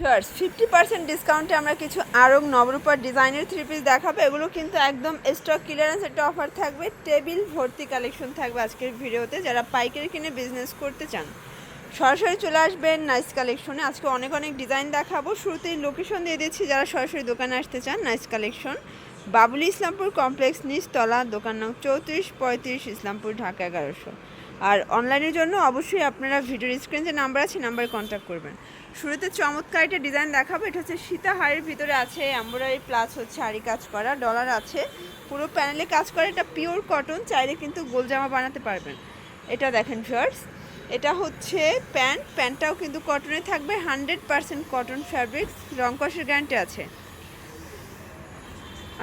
Viewers fifty percent ডিসকাউন্টে আমরা কিছু আরং নবরূপার ডিজাইনের থ্রি পিস দেখাবো। এগুলো কিন্তু একদম স্টক ক্লিয়ারেন্স একটা অফার থাকবে। টেবিল ভর্তি কালেকশন থাকবে আজকের ভিডিওতে। যারা পাইকারি কিনে বিজনেস করতে চান, সরাসরি চলে আসবেন নাইস কালেকশনে আজকে অনেক অনেক ডিজাইন দেখাবো। শুরুতেই লোকেশন দিয়ে দিচ্ছি যারা সরাসরি দোকানে আসতে চান nice collection Babuli Islampur complex নিচতলা, দোকান নং চৌত্রিশ পঁয়ত্রিশ, ইসলামপুর, ঢাকা এগারোশো। আর অনলাইনের জন্য অবশ্যই আপনারা ভিডিওর স্ক্রিন যে নাম্বার আছে নাম্বারে কন্ট্যাক্ট করবেন। শুরুতে চমৎকার একটা ডিজাইন দেখাবো। এটা হচ্ছে সীতাহারের ভিতরে আছে এম্ব্রয়ডারি প্লাস হচ্ছে আরি কাজ করা ডলার আছে। পুরো প্যানেলে কাজ করে, এটা পিওর কটন চাইলে কিন্তু গোল জামা বানাতে পারবেন। এটা দেখেন ফার্স এটা হচ্ছে প্যান্ট প্যান্টটাও কিন্তু কটনে থাকবে হান্ড্রেড পার্সেন্ট কটন ফ্যাব্রিক্স রং কষের গ্যারান্টি আছে।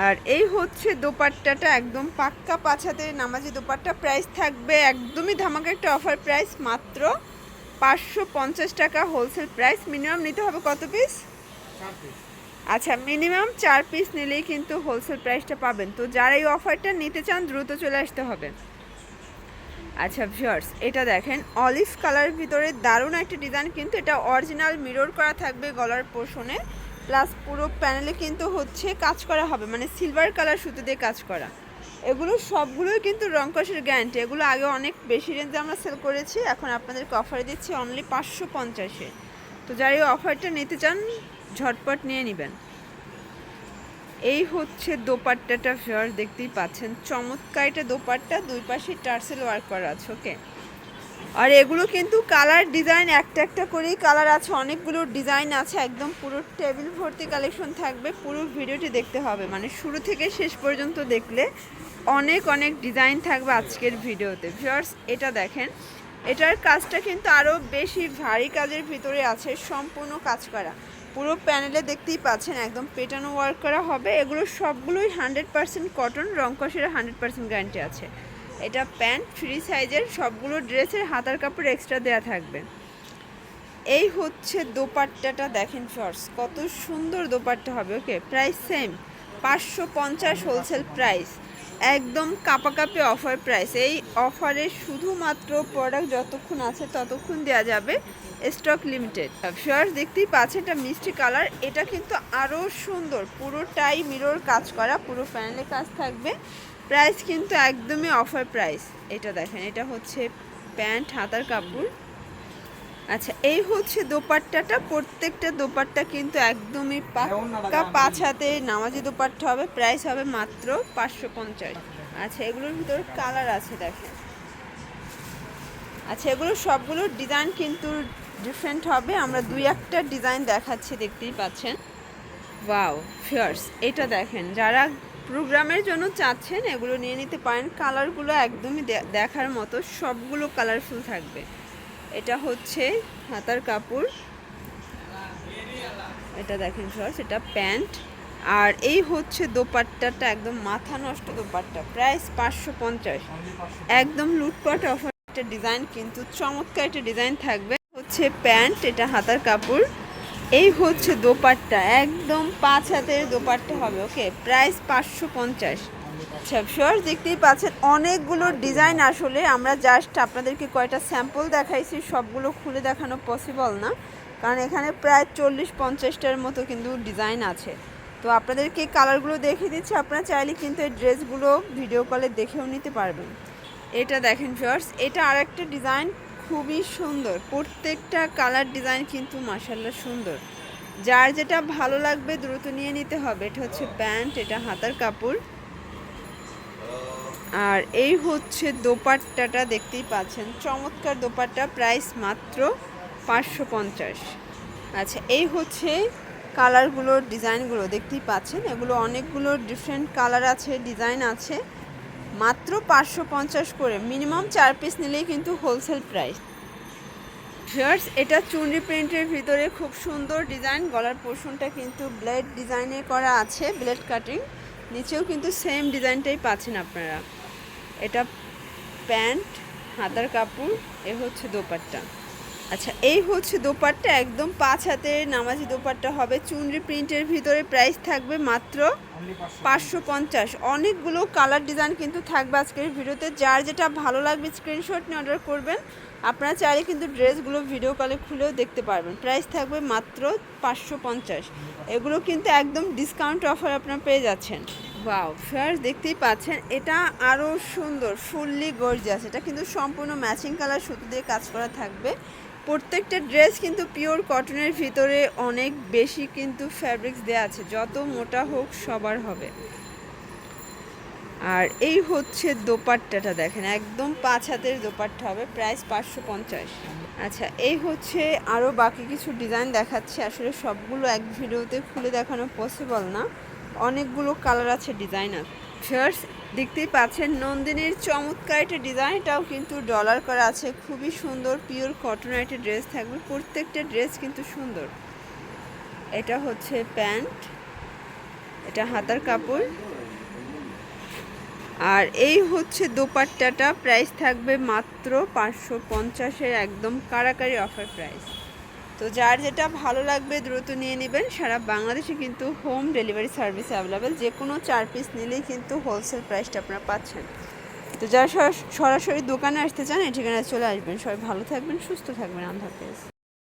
আর এই হচ্ছে দোপাট্টাটা একদম পাক্কা পাছাতে নামাজি দোপাট্টা। প্রাইস থাকবে একদমই ধামাকা একটা অফার প্রাইস মাত্র পাঁচশো পঞ্চাশ টাকা হোলসেল প্রাইস মিনিমাম নিতে হবে কত পিস আচ্ছা মিনিমাম চার পিস নিলেই কিন্তু হোলসেল প্রাইসটা পাবেন। তো যারা এই অফারটা নিতে চান দ্রুত চলে আসতে হবে। আচ্ছা ভিউয়ার্স এটা দেখেন অলিভ কালারের ভিতরে দারুণ একটা ডিজাইন কিন্তু এটা অরিজিনাল মিরর করা থাকবে গলার পোর্শনে প্লাস পুরো প্যানেলে কিন্তু হচ্ছে কাজ করা হবে মানে সিলভার কালার সুতো দিয়ে কাজ করা। এগুলো সবগুলোই কিন্তু রংকশের গ্যারান্টি এগুলো আগে অনেক বেশি রেঞ্জে আমরা সেল করেছি, এখন আপনাদেরকে অফারে দিচ্ছি অনলি পাঁচশো পঞ্চাশে। তো যারা এই অফারটা নিতে চান, ঝটপট নিয়ে নেবেন। এই হচ্ছে দোপাট্টাটা ফেয়ার দেখতেই পাচ্ছেন। চমৎকার এটা দোপাট্টা, দুই পাশে টার্সেল ওয়ার্ক করা আছে ওকে আর এগুলো কিন্তু কালার ডিজাইন, একটা একটা করেই কালার আছে, অনেকগুলো ডিজাইন আছে, একদম পুরো টেবিল ভর্তি কালেকশন থাকবে, পুরো ভিডিওটি দেখতে হবে মানে শুরু থেকে শেষ পর্যন্ত দেখলে অনেক অনেক ডিজাইন থাকবে আজকের ভিডিওতে। ভিউয়ার্স, এটা দেখেন, এটার কাজটা কিন্তু আরও বেশি ভারী কাজের ভিতরে আছে, সম্পূর্ণ কাজ করা। পুরো প্যানেলে দেখতেই পাচ্ছেন, একদম পেটানো ওয়ার্ক করা হবে, এগুলো সবগুলোই হান্ড্রেড পার্সেন্ট কটন রংকসের হান্ড্রেড পার্সেন্ট গ্যারান্টি আছে। এটা প্যান্ট, ফ্রি সাইজের সবগুলো ড্রেসের হাতার কাপড় এক্সট্রা দেওয়া থাকবে। এই হচ্ছে দোপাট্টাটা, দেখেন ফার্স কত সুন্দর দোপাট্টা হবে ওকে প্রাইস সেম পাঁচশো পঞ্চাশ হোলসেল প্রাইস একদম কাপাকাপি অফার প্রাইস এই অফারে শুধুমাত্র প্রোডাক্ট যতক্ষণ আছে ততক্ষণ দেওয়া যাবে স্টক লিমিটেড ফার্স দেখতেই পাচ্ছেন এটা মিষ্টি কালার এটা কিন্তু আরও সুন্দর, পুরোটাই মিরর কাজ করা, পুরো প্যানেলে কাজ থাকবে। প্রাইস কিন্তু একদমই অফার প্রাইস। এটা দেখেন এটা হচ্ছে প্যান্ট হাতার কাপড়। আচ্ছা এই হচ্ছে দোপাট্টাটা। প্রত্যেকটা দোপাট্টা কিন্তু একদমই পাক্কা পাঁচ হাতে নামাজি দোপাট্টা হবে প্রাইস হবে মাত্র পাঁচশো পঞ্চাশ। আচ্ছা এগুলোর ভিতর কালার আছে দেখেন। আচ্ছা এগুলো সবগুলো ডিজাইন কিন্তু ডিফারেন্ট হবে। আমরা দুই একটা ডিজাইন দেখাচ্ছি দেখতেই পাচ্ছেন। Wow fierce. এটা দেখেন যারা প্রোগ্রামের জন্য চাচ্ছেন, এগুলো নিয়ে নিতে পারেন। কালারগুলো একদমই দেখার মতো সবগুলো কালারফুল থাকবে। এটা হচ্ছে হাতার কাপড়। এটা দেখেন ফিয়ার্স এটা প্যান্ট। আর এই হচ্ছে দোপাট্টাটা, একদম মাথা নষ্ট দোপাট্টা, প্রাইস পাঁচশো পঞ্চাশ। একদম লুটপাট অফার একটা ডিজাইন কিন্তু চমৎকার একটা ডিজাইন থাকবে। হচ্ছে প্যান্ট, এটা হাতার কাপড়। এই হচ্ছে দোপাট্টা, একদম পাঁচ হাতের দোপাট্টা হবে ওকে প্রাইস পাঁচশো পঞ্চাশ। আচ্ছা শিওর দেখতেই পাচ্ছেন, অনেকগুলো ডিজাইন আসলে আমরা জাস্ট আপনাদেরকে কয়টা স্যাম্পল দেখাইছি, সবগুলো খুলে দেখানো পসিবল না। কারণ এখানে প্রায় চল্লিশ পঞ্চাশটার মতো কিন্তু ডিজাইন আছে। তো আপনাদেরকে কালারগুলো দেখিয়ে দিচ্ছি, আপনারা চাইলে কিন্তু এই ড্রেসগুলো ভিডিও কলে দেখেও নিতে পারবেন। এটা দেখেন ফার্স এটা আরেকটা ডিজাইন খুবই সুন্দর। প্রত্যেকটা কালার ডিজাইন কিন্তু মাসাল্লাহ সুন্দর। যার যেটা ভালো লাগবে দ্রুত নিয়ে নিতে হবে। এটা হচ্ছে প্যান্ট, এটা হাতার কাপড়। আর এই হচ্ছে দোপাট্টাটা দেখতেই পাচ্ছেন। চমৎকার দোপাট্টা প্রাইস মাত্র পাঁচশো পঞ্চাশ। আচ্ছা এই হচ্ছে কালারগুলোর ডিজাইনগুলো দেখতেই পাচ্ছেন, এগুলো অনেকগুলো ডিফারেন্ট কালার আছে ডিজাইন আছে। মাত্র পাঁচশো পঞ্চাশ করে মিনিমাম চার পিস নিলেই কিন্তু হোলসেল প্রাইস ভিউয়ার্স এটা চুনরি প্রিন্টের ভিতরে খুব সুন্দর ডিজাইন গলার পোর্শনটা কিন্তু ব্লেড ডিজাইনে করা আছে ব্লেড কাটিং নিচেও কিন্তু সেম ডিজাইনটাই পাচ্ছেন আপনারা। এটা প্যান্ট, হাতার কাপড়, এ হচ্ছে দোপাট্টা। আচ্ছা এই হচ্ছে দোপাট্টা। একদম পাঁচ হাতের নামাজি দোপাট্টা হবে। চুনরি প্রিন্টের ভিতরে প্রাইস থাকবে মাত্র পাঁচশো পঞ্চাশ। অনেকগুলো কালার ডিজাইন কিন্তু থাকবে আজকের ভিডিওতে। যার যেটা ভালো লাগবে স্ক্রিনশট নিয়ে অর্ডার করবেন। আপনারা চাইলে কিন্তু ড্রেসগুলো ভিডিও কলে খুলেও দেখতে পারবেন। প্রাইস থাকবে মাত্র পাঁচশো পঞ্চাশ। এগুলো কিন্তু একদম ডিসকাউন্ট অফার আপনারা পেয়ে যাচ্ছেন। ওয়াও ফার্স্ট দেখতেই পাচ্ছেন, এটা আরও সুন্দর ফুললি গর্জিয়াস এটা কিন্তু সম্পূর্ণ ম্যাচিং কালার সুতো দিয়ে কাজ করা থাকবে। প্রত্যেকটা ড্রেস কিন্তু পিওর কটনের ভিতরে অনেক বেশি কিন্তু ফ্যাব্রিক্স দেওয়া আছে। যত মোটা হোক সবার হবে। আর এই হচ্ছে দোপাট্টাটা দেখেন, একদম পাঁচ হাতের দোপাট্টা হবে, প্রাইস পাঁচশো পঞ্চাশ। আচ্ছা এই হচ্ছে আরও বাকি কিছু ডিজাইন দেখাচ্ছে। আসলে সবগুলো এক ভিডিওতে খুলে দেখানো পসিবল না। অনেকগুলো কালার আছে ডিজাইন আছে দেখতেই পাচ্ছেন, নন্দিনীর চমৎকার একটা ডিজাইনটাও কিন্তু ডলার করা আছে। খুবই সুন্দর পিওর কটনের একটা ড্রেস থাকবে। প্রত্যেকটা ড্রেস কিন্তু সুন্দর। এটা হচ্ছে প্যান্ট, এটা হাতার কাপড়। আর এই হচ্ছে দোপাট্টাটা প্রাইস থাকবে মাত্র পাঁচশো পঞ্চাশের একদম কারাকারি অফার প্রাইস তো যার যেটা ভালো লাগবে দ্রুত নিয়ে নেবেন। সারা বাংলাদেশে কিন্তু হোম ডেলিভারি সার্ভিস অ্যাভেলেবেল যে কোনো চার পিস নিলেই কিন্তু হোলসেল প্রাইসটা আপনারা পাচ্ছেন। তো যারা সরাস- সরাসরি দোকানে আসতে চান, এই ঠিকানায় চলে আসবেন। সবাই ভালো থাকবেন, সুস্থ থাকবেন। আন্ধার